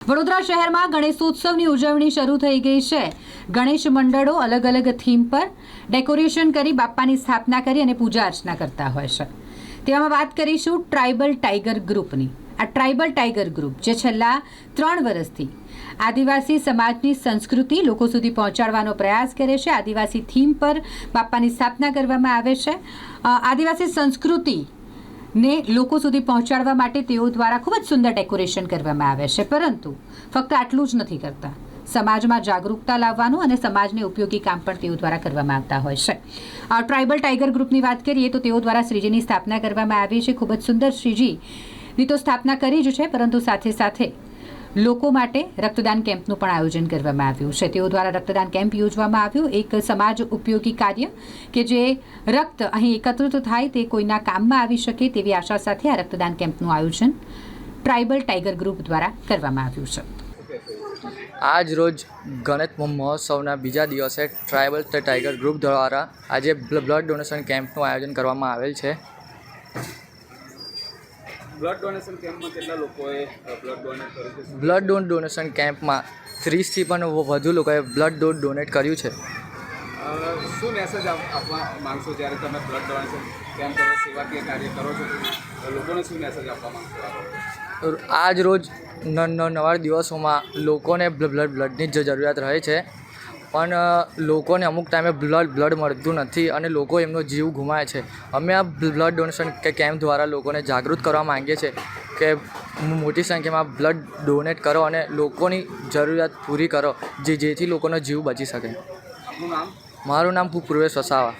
વડોદરા શહેરમાં ગણેશોત્સવની ઉજવણી શરૂ થઈ ગઈ છે. ગણેશ મંડળો અલગ અલગ થીમ પર ડેકોરેશન કરી બાપ્પાની સ્થાપના કરી અને પૂજા અર્ચના કરતા હોય છે. તેવામાં વાત કરીશું ટ્રાઇબલ ટાઈગર ગ્રુપની. આ ટ્રાઇબલ ટાઈગર ગ્રુપ જે છેલ્લા ત્રણ વર્ષથી આદિવાસી સમાજની સંસ્કૃતિ લોકો સુધી પહોંચાડવાનો પ્રયાસ કરે છે. આદિવાસી થીમ પર બાપ્પાની સ્થાપના કરવામાં આવે છે. આદિવાસી સંસ્કૃતિ ને લોકો સુધી પહોંચાડવા માટે તેઓ દ્વારા ખૂબ જ સુંદર ડેકોરેશન કરવામાં આવે છે. પરંતુ ફક્ત આટલું જ નથી કરતા. સમાજમાં જાગૃતતા લાવવાનું અને સમાજને ઉપયોગી કામ પણ તેઓ દ્વારા કરવામાં આવતા હોય છે. ટ્રાઇબલ ટાઈગર ગ્રુપની વાત કરીએ તો તેઓ દ્વારા શ્રીજીની સ્થાપના કરવામાં આવી છે. ખૂબ જ સુંદર શ્રીજીની તો સ્થાપના કરી જ છે, પરંતુ સાથે સાથે લોકો માટે રક્તદાન કેમ્પનું પણ આયોજન કરવામાં આવ્યું છે. તેઓ દ્વારા રક્તદાન કેમ્પ યોજવામાં આવ્યું. એક સમાજ ઉપયોગી કાર્ય કે જે રક્ત અહીં એકત્રિત થાય તે કોઈના કામમાં આવી શકે તેવી આશા સાથે આ રક્તદાન કેમ્પનું આયોજન ટ્રાઇબલ ટાઈગર ગ્રુપ દ્વારા કરવામાં આવ્યું છે. આજ રોજ ગણેશ મહોત્સવના બીજા દિવસે ટ્રાઇબલ ટાઈગર ગ્રુપ દ્વારા આજે બ્લડ ડોનેશન કેમ્પનું આયોજન કરવામાં આવેલ છે. બ્લડ ડોનેશન કેમ્પમાં કેટલા લોકોએ બ્લડ ડોનેટ કર્યું છે? બ્લડ ડોન ડોનેશન કેમ્પમાં ત્રીસથી પણ વધુ લોકોએ બ્લડ ડોન ડોનેટ કર્યું છે. શું મેસેજ આપવા માંગશો જ્યારે તમે બ્લડ ડોનેશન કેમ્પ કરો સેવાકીય કાર્ય કરો છો? લોકોને શું મેસેજ આપવા માંગશો આજ રોજ નવા દિવસોમાં લોકોને બ્લડ બ્લડની જ જરૂરિયાત રહે છે. પણ લોકોને અમુક ટાઈમે બ્લડ બ્લડ મળતું નથી અને લોકો એમનો જીવ ગુમાવે છે. અમે આ બ્લડ ડોનેશન કે કેમ્પ દ્વારા લોકોને જાગૃત કરવા માંગીએ છીએ કે મોટી સંખ્યામાં બ્લડ ડોનેટ કરો અને લોકોની જરૂરિયાત પૂરી કરો જે જેથી લોકોનો જીવ બચી શકે. મારું નામ પૂર્વેશ વસાવા.